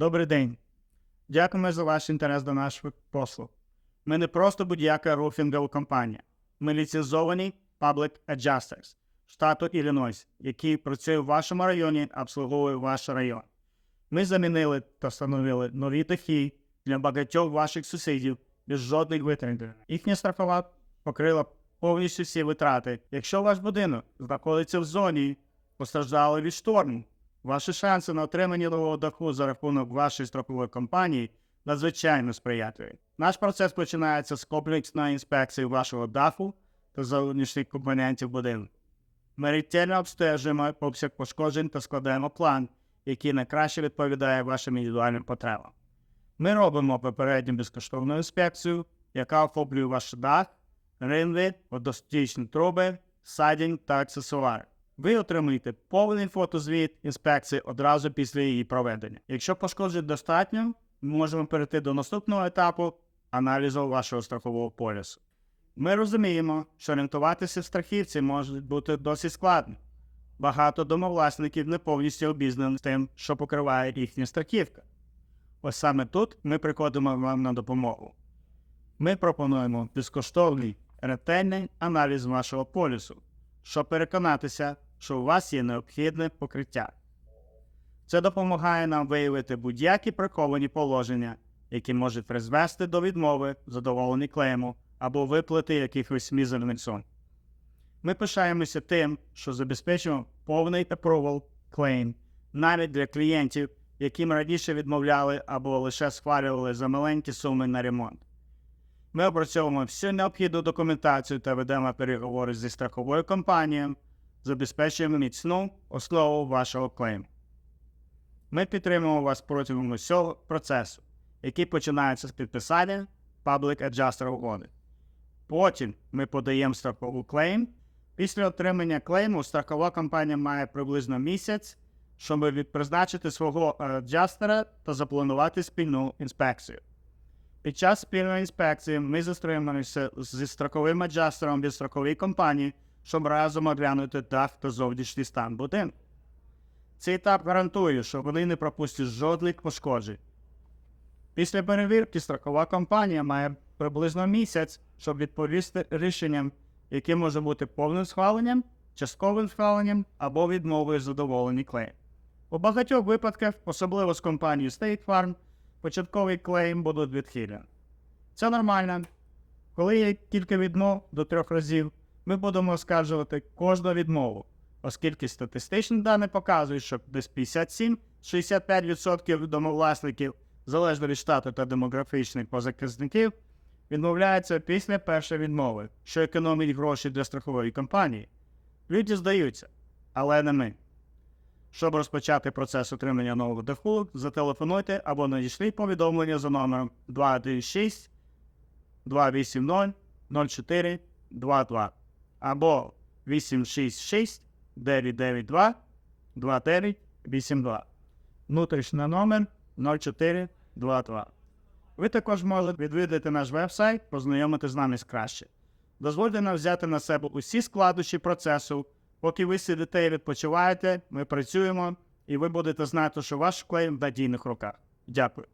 Добрий день. Дякуємо за ваш інтерес до наших послуг. Ми не просто будь-яка руфінгова компанія. Ми ліцензовані Public Adjusters штату Іллінойс, який працює в вашому районі, обслуговує ваш район. Ми замінили та встановили нові дахи для багатьох ваших сусідів без жодних витрат. Їхня страхова покрила повністю всі витрати. Якщо ваш будинок знаходиться в зоні, постраждали від шторму, ваші шанси на отримання нового даху за рахунок вашої страхової компанії надзвичайно сприятливі. Наш процес починається з комплексної інспекції вашого даху та зовнішніх компонентів будинку. Ми ретельно обстежуємо обсяг пошкоджень та складаємо план, який найкраще відповідає вашим індивідуальним потребам. Ми робимо попередню безкоштовну інспекцію, яка охоплює ваш дах, ринви, водостічні труби, садінь та аксесуари. Ви отримуєте повний фотозвіт інспекції одразу після її проведення. Якщо пошкоджень достатньо, ми можемо перейти до наступного етапу аналізу вашого страхового полісу. Ми розуміємо, що орієнтуватися в страхівці може бути досить складно. Багато домовласників не повністю обізнані з тим, що покриває їхня страхівка. Ось саме тут ми приходимо вам на допомогу. Ми пропонуємо безкоштовний ретельний аналіз вашого полісу, щоб переконатися, що у вас є необхідне покриття. Це допомагає нам виявити будь-які приховані положення, які можуть призвести до відмови в задоволенні клейму або виплати якихось мізерних сум. Ми пишаємося тим, що забезпечуємо повний approval claim навіть для клієнтів, яким раніше відмовляли або лише схвалювали за маленькі суми на ремонт. Ми опрацьовуємо всю необхідну документацію та ведемо переговори зі страховою компанією, забезпечуємо міцну основу вашого клейму. Ми підтримуємо вас протягом усього процесу, який починається з підписання Public Adjuster угоди. Потім ми подаємо страхову клейм. Після отримання клейму страхова компанія має приблизно місяць, щоб від- призначити свого е, аджастера та запланувати спільну інспекцію. Під час спільної інспекції ми зустрінемося зі страховим аджастером від страхової компанії, щоб разом оглянути дах та зовнішній стан будинку. Цей етап гарантує, що вони не пропустять жодних пошкоджень. Після перевірки страхова компанія має приблизно місяць, щоб відповісти рішенням, яке може бути повним схваленням, частковим схваленням або відмовою задоволені клейм. У багатьох випадках, особливо з компанією State Farm, початковий клейм будуть відхилені. Це нормально. Коли є кілька відмов до трьох разів, ми будемо оскаржувати кожну відмову, оскільки статистичні дані показують, що десь 57-65% домовласників, залежно від штату та демографічних позаказників, відмовляються після першої відмови, що економить гроші для страхової компанії. Люди здаються, але не ми. Щоб розпочати процес отримання нового даху, зателефонуйте або надійшліть повідомлення за номером 216 280 04 22 або 866 992 2982. Внутрішній номер 0422. Ви також можете відвідати наш веб-сайт, познайомитися з нами краще. Дозвольте нам взяти на себе усі складнощі процесу. Поки ви сидите і відпочиваєте, ми працюємо, і ви будете знати, що ваш клейм в надійних руках. Дякую.